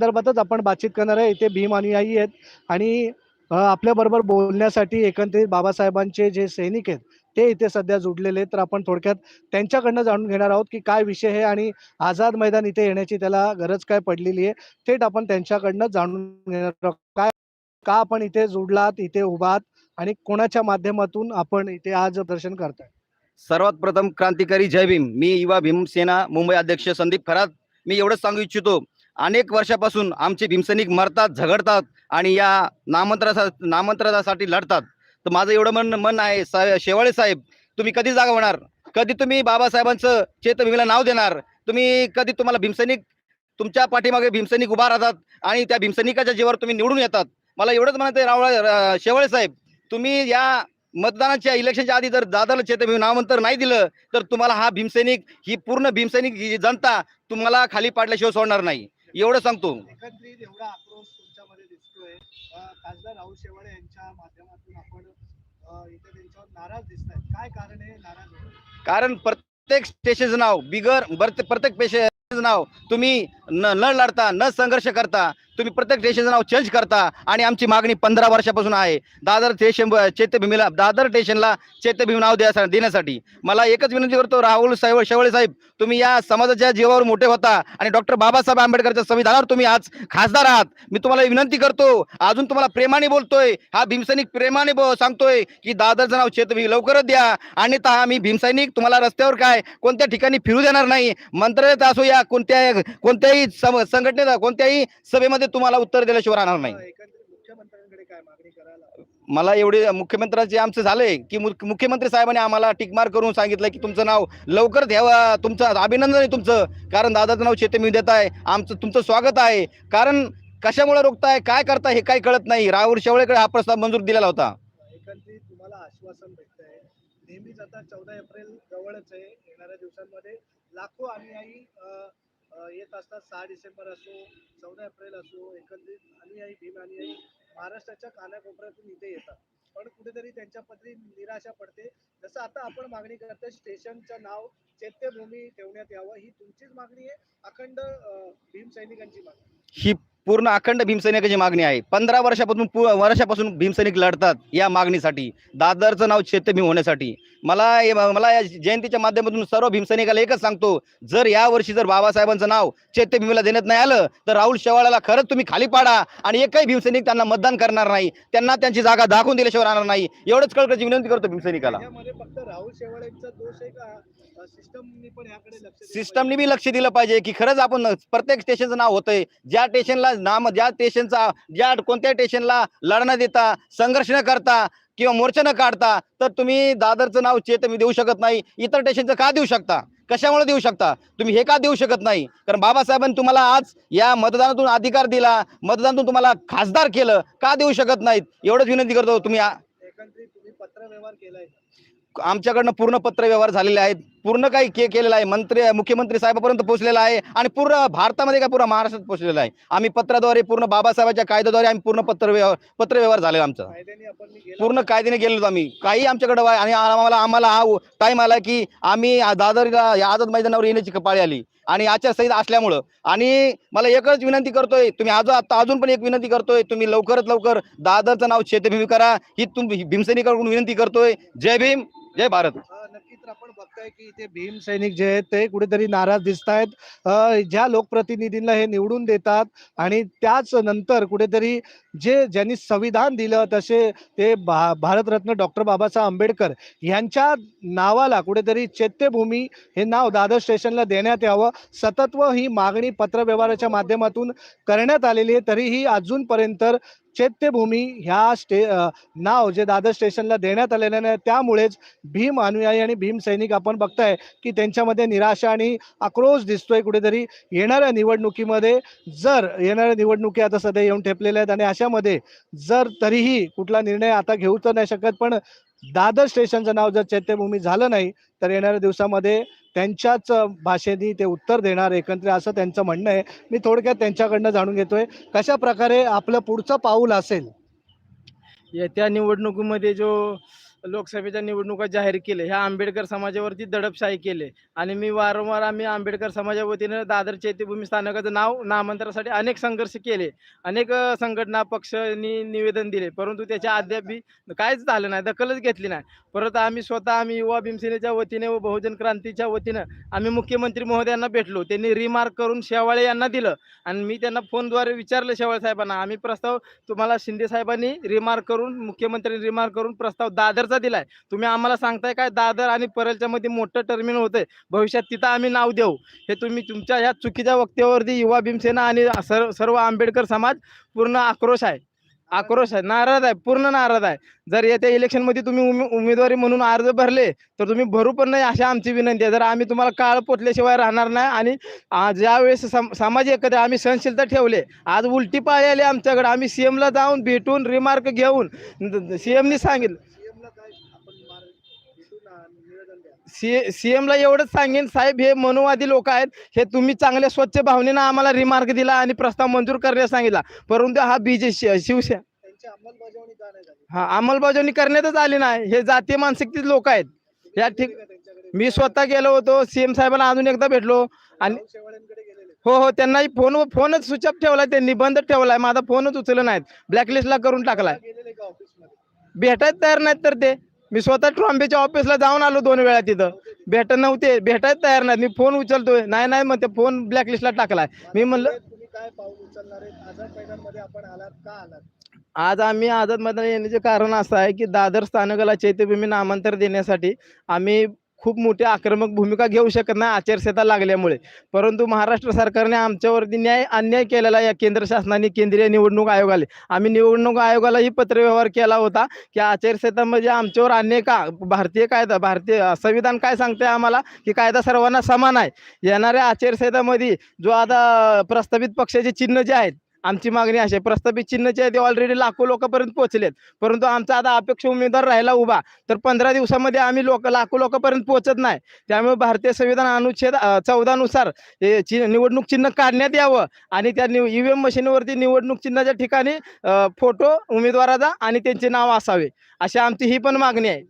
संदर्भातच आपण बातचीत करणार आहे. इथे भीम अनुयायी आहेत आणि आपल्याबरोबर बोलण्यासाठी एकंदरीत बाबासाहेबांचे जे सैनिक आहेत ते इथे सध्या जुडलेले आहेत. तर आपण थोडक्यात त्यांच्याकडनं जाणून घेणार आहोत की काय विषय आहे आणि आझाद मैदान इथे येण्याची त्याला गरज काय पडलेली आहे थेट आपण त्यांच्याकडनं जाणून घेणार आहोत. काय का आपण इथे जुडलात इथे उभात आणि कोणाच्या माध्यमातून आपण इथे आज दर्शन करताय? सर्वात प्रथम क्रांतिकारी जय भीम. मी युवा भीमसेना मुंबई अध्यक्ष संदीप खरात मी एवढंच सांगू इच्छितो अनेक वर्षापासून आमचे भीमसैनिक मरतात झगडतात आणि या नामंत्रा नामंत्रणासाठी लढतात. तर माझं एवढं मन मन आहे सा शेवाळे साहेब तुम्ही कधी जागा होणार? कधी तुम्ही बाबासाहेबांचं चेतभीमीला नाव देणार? तुम्ही कधी तुम्हाला भीमसैनिक तुमच्या पाठीमागे भीमसैनिक उभा राहतात आणि त्या भीमसैनिकाच्या जीवावर तुम्ही निवडून येतात? मला एवढंच म्हणते रावळ शेवाळे साहेब तुम्ही या मतदानाच्या इलेक्शनच्या आधी जर दादाला चेतभीम नामांतर नाही दिलं तर तुम्हाला हा भीमसैनिक ही पूर्ण भीमसैनिक ही जनता तुम्हाला खाली पाडल्याशिवाय सोडणार नाही. एवढं सांगतो. एकंदरीत एवढा आक्रोश तुमच्यामध्ये दिसतोय. खासदार राहुल शेवाळे यांच्या माध्यमातून आपण इथे त्यांच्यावर नाराज दिसत आहेत काय कारण आहे नाराज? कारण प्रत्येक स्टेशनचं नाव बिगर प्रत्येक पेशेचं नाव तुम्ही न न लढता न संघर्ष करता तुम्ही प्रत्येक स्टेशनचं नाव चेंज करता आणि आमची मागणी पंधरा वर्षापासून आहे. दादर स्टेशन चैत्यभूमीला दादर स्टेशनला चैत्यभूमी नाव द्या देण्यासाठी. मला एकच विनंती करतो राहुल साहेब शेवळे साहेब तुम्ही या समाजाच्या जीवावर मोठे होता आणि डॉक्टर बाबासाहेब आंबेडकरच्या संविधानावर तुम्ही आज खासदार आहात. मी तुम्हाला विनंती करतो अजून तुम्हाला प्रेमाने बोलतोय. हा भीमसैनिक प्रेमाने सांगतोय की दादरचं नाव चेतभूमी लवकरच द्या. आणि आम्ही भीमसैनिक तुम्हाला रस्त्यावर काय कोणत्या ठिकाणी फिरू देणार नाही. मंत्रालयात असो या कोणत्या कोणत्याही सम- संघटनेला कोणत्याही सभेमध्ये तुम्हाला उत्तर दिल्याशिवाय राहणार नाही. अ, एकंदरीत मुख्यमंत्र्यांकडे काय मागणी करायला मला एवढे मुख्यमंत्र्यांचे आमचं झालंय की मुख्य- मुख्यमंत्री साहेबांनी आम्हाला टिकमार करून सांगितलं की तुमचं नाव लवकर द्यावा तुमचं अभिनंदन आहे तुमचं. कारण दादाचं नाव चेते देत आहे आमचं तुमचं स्वागत आहे. कारण कशामुळे रोखताय काय करताय हे काही कळत नाही. राहुल शेवळेकडे हा प्रस्ताव मंजूर दिलेला होता. एकंदरीत तुम्हाला आश्वासन भेटत आहे नेहमीच आता चौदा एप्रिल जवळच आहे. येणाऱ्या दिवसांमध्ये लाखो अनुयायी अ, येत असतात. सहा डिसेंबर असो चौदा एप्रिल असो एकंदरीत अनुयायी भीम अनुयायी महाराष्ट्राच्या कानाकोपऱ्यातून इथे येतात. पण कुठेतरी त्यांच्या पदरी निराशा पडते. जसं आता आपण मागणी करतो स्टेशनचं नाव चैत्यभूमी ठेवण्यात यावं ही तुमचीच मागणी आहे अखंड भीमसैनिकांची भीम सैनिकांची मागणी? ही पूर्ण अखंड भीमसैनिकाची मागणी आहे. पंधरा वर्षापासून पु- वर्षापासून भीमसैनिक लढतात या मागणीसाठी दादरचं नाव चैत्यभीम होण्यासाठी. मला मला या जयंतीच्या माध्यमातून सर्व भीमसैनिकाला एकच सांगतो जर या वर्षी जर बाबासाहेबांचं नाव चैत्यभीमीला देण्यात नाही आलं तर राहुल शेवाळाला खरंच तुम्ही खाली पाडा आणि एकही भीमसैनिक त्यांना मतदान करणार नाही. त्यांना त्यांची जागा दाखवून दिल्याशिवाय राहणार नाही. एवढंच कळकळची विनंती करतो भीमसैनिकाला? सिस्टमनी बी लक्ष दिलं पाहिजे की खरंच आपण प्रत्येक स्टेशनचं नाव होतंय. ज्या स्टेशनला नाम ज्या स्टेशनचा ज्या कोणत्या स्टेशनला लढणं देता संघर्ष न करता किंवा मोर्चा न काढता तर तुम्ही दादरचं नाव चेतमी देऊ शकत नाही. इतर स्टेशनचं का देऊ शकता? कशामुळे देऊ शकता? तुम्ही हे का देऊ शकत नाही? कारण बाबासाहेबांनी तुम्हाला आज या मतदानातून अधिकार दिला मतदानातून तुम्हाला खासदार केलं का देऊ शकत नाहीत? एवढंच विनंती करतो तुम्ही पत्रव्यवहार केलाय. आमच्याकडनं पूर्ण पत्र व्यवहार झालेले आहेत. पूर्ण काही के केलेलं आहे. मंत्री मुख्यमंत्री साहेबापर्यंत पोहोचलेला आहे आणि पूर्ण भारतामध्ये काय पूर्ण महाराष्ट्रात पोहोचलेला आहे. आम्ही पत्राद्वारे पूर्ण बाबासाहेबांच्या कायद्याद्वारे आम्ही पूर्ण पत्र व्यवहार पत्र व्यवहार झालेला आमचा. पूर्ण कायद्याने गेलो आम्ही. काही आमच्याकडे आणि आम्हाला आम्हाला हा टाइम आला की आम्ही दादरला या आझाद मैदानावर येण्याची पाळी आली. आणि आचारसंहिता असल्यामुळं. आणि मला एकच विनंती करतोय तुम्ही आज आता अजून पण एक विनंती करतोय तुम्ही लवकरात लवकर दादरचं नाव शेतभूमी करा. ही तुम्ही भीमसेनीकडून विनंती करतोय. जय भीम जय भारत. अ, की इथे भीम सैनिक जे आहेत ते कुठेतरी नाराज दिसत आहेत ज्या लोकप्रतिनिधींना हे निवडून देतात आणि त्याच नंतर कुठेतरी जे ज्यांनी संविधान दिलं तसे ते भा भारतरत्न डॉक्टर बाबासाहेब आंबेडकर यांच्या नावाला कुठेतरी चैत्यभूमी हे नाव दादर स्टेशनला देण्यात यावं. सतत्व ही मागणी पत्रव्यवहाराच्या माध्यमातून करण्यात आलेली आहे. तरीही अजूनपर्यंत चैत्यभूमी ह्या स्टे नाव जे दादर स्टेशनला देण्यात आलेलं नाही त्यामुळेच भीम अनुयायी आणि भीम सैनिक आपण बघताय की त्यांच्यामध्ये निराशा आणि आक्रोश दिसतोय कुठेतरी. येणाऱ्या निवडणुकीमध्ये जर येणाऱ्या निवडणुकी आता सध्या येऊन ठेपलेल्या आहेत आणि अशामध्ये जर तरीही कुठला निर्णय आता घेऊ तर नाही शकत पण दादर स्टेशनचं नाव जर चैत्यभूमी झालं नाही तर येणाऱ्या दिवसामध्ये त्यांच्याच भाषेने ते उत्तर देणार एकत्र असं त्यांचं म्हणणं आहे. मी थोडक्यात त्यांच्याकडनं जाणून घेतोय कशा प्रकारे आपलं पुढचं पाऊल असेल? येत्या निवडणुकीमध्ये जो लोकसभेच्या निवडणुका जाहीर केले ह्या आंबेडकर समाजावरती दडपशाही केले. आणि मी वारंवार आम्ही आंबेडकर समाजा वतीनं दादर चैत्यभूमी स्थानकाचं नाव नामांतरासाठी अनेक संघर्ष केले. अनेक संघटना पक्षांनी निवेदन दिले. परंतु त्याच्या अद्याप बी काहीच झालं नाही. दखलच घेतली नाही. परत आम्ही स्वतः आम्ही युवा भीमसेनेच्या वतीने व बहुजन क्रांतीच्या वतीनं आम्ही मुख्यमंत्री महोदयांना भेटलो. त्यांनी रिमार्क करून शेवाळे यांना दिलं. आणि मी त्यांना फोनद्वारे विचारलं शेवाळे साहेबांना. आम्ही प्रस्ताव तुम्हाला शिंदे साहेबांनी रिमार्क करून मुख्यमंत्र्यांनी रिमार्क करून प्रस्ताव दादर दादरचा दिलाय. तुम्ही आम्हाला सांगताय काय दादर आणि परलच्या मध्ये मोठं टर्मिनल होतंय. भविष्यात तिथं आम्ही नाव देऊ. हे तुम्ही तुमच्या ह्या चुकीच्या वक्त्यावरती युवा भीमसेना आणि सर्व सर्व आंबेडकर समाज पूर्ण आक्रोश आहे. आक्रोश आहे. नाराज आहे. पूर्ण नाराज आहे. जर येत्या इलेक्शनमध्ये तुम्ही उमे उमेदवारी म्हणून अर्ज भरले तर तुम्ही भरू पण नाही अशी आमची विनंती आहे. जर आम्ही तुम्हाला काळ पोटल्याशिवाय राहणार नाही आणि ज्यावेळेस समाज एकत्र आम्ही सहनशीलता ठेवले आज उलटी पाळी आली आमच्याकडे. आम्ही सीएमला जाऊन भेटून रिमार्क घेऊन सीएमनी सांगितलं सी सीएम ला एवढंच सांगेन साहेब हे मनोवादी लोक आहेत. हे तुम्ही चांगल्या स्वच्छ भावनेनं आम्हाला रिमार्क दिला आणि प्रस्ताव मंजूर करण्यास सांगितला. परंतु हा बीजे शिवसेना हा अंमलबजावणी करण्यातच आली नाही. हे जातीय मानसिकतेचे लोक आहेत. या ठीक मी स्वतः गेलो होतो सीएम साहेबांना अजून एकदा भेटलो. आणि हो हो त्यांनाही फोन फोनच स्विच ऑफ ठेवलाय त्यांनी बंद ठेवलाय. माझा फोनच उचलला नाहीत. ब्लॅकलिस्टला करून टाकलाय. भेटायला तयार नाहीत तर ते. मी स्वतः ट्रॉम्बेच्या ऑफिसला जाऊन आलो दोन वेळा तिथं. भेटत नव्हते भेटायला तयार नाहीत. मी फोन उचलतोय. नाही नाही मग ते फोन ब्लॅकलिस्टला टाकलाय. मी म्हणलं तुम्ही काय पाऊल उचलणार आहेत? आझाद मैदानमध्ये आपण आलात का आलात? आज आम्ही आझाद मैदान येण्याचे कारण असं आहे की दादर स्थानकाला चैत्यभूमी नामांतर देण्यासाठी आम्ही खूप मोठी आक्रमक भूमिका घेऊ शकत नाही आचारसंहिता लागल्यामुळे. परंतु महाराष्ट्र सरकारने आमच्यावरती न्याय अन्याय केलेला आहे. या केंद्र शासनाने केंद्रीय निवडणूक आयोगाला. आम्ही निवडणूक आयोगालाही पत्रव्यवहार केला होता की आचारसंहितामध्ये म्हणजे आमच्यावर अन्याय का? भारतीय कायदा भारतीय संविधान काय सांगते आम्हाला? की कायदा सर्वांना समान आहे. येणाऱ्या आचारसंहितामध्ये जो आता प्रस्तावित पक्षाचे चिन्ह जे आहेत आमची मागणी अशी आहे प्रस्तावित चिन्हचे आहे ते ऑलरेडी लाखो लोकांपर्यंत पोहोचलेत. परंतु आमचा आता अपेक्ष उमेदवार राहिला उभा. तर पंधरा दिवसामध्ये आम्ही लोक लाखो लोकांपर्यंत पोहोचत नाही. त्यामुळे भारतीय संविधान अनुच्छेद चौदा नुसार हे चि निवडणूक चिन्ह काढण्यात यावं आणि त्या निव ईव्हीएम मशीनवरती निवडणूक चिन्हाच्या ठिकाणी फोटो उमेदवाराचा आणि त्यांचे नाव असावे. अशी आमची ही पण मागणी आहे?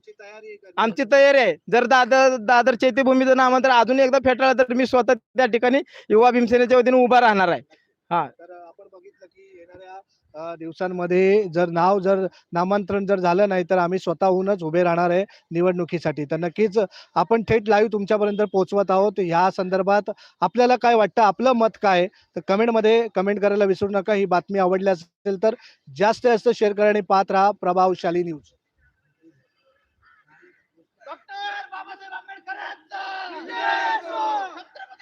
आमची तयारी आहे जर दादर दादर चैत्यभूमीचं नामांतर अजून एकदा फेटाळलं तर मी स्वतः त्या ठिकाणी युवा भीमसेनेच्या वतीने उभा राहणार आहे. आपण बघितलं की येणाऱ्या दिवसांमध्ये जर नाव जर नामांतरण जर झालं नाही तर आम्ही स्वतःहूनच उभे राहणार आहे निवडणुकीसाठी. तर नक्कीच आपण थेट लाईव्ह तुमच्यापर्यंत पोहोचवत आहोत. ह्या संदर्भात आपल्याला काय वाटतं? आपलं मत काय? तर कमेंटमध्ये कमेंट करायला विसरू नका. ही बातमी आवडली असेल तर जास्तीत जास्त शेअर करा आणि पाहत राहा प्रभावशाली न्यूज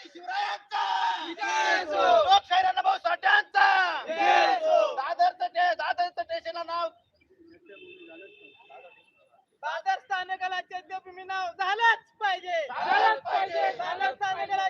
शिवरायांचा! भाऊ साठ्यांचा दादरचं ते स्टेशनला नाव? दादर स्थानकाला चैत्यभूमी नाव. झालंच पाहिजे. झालंच पाहिजे. दादर स्थानकाला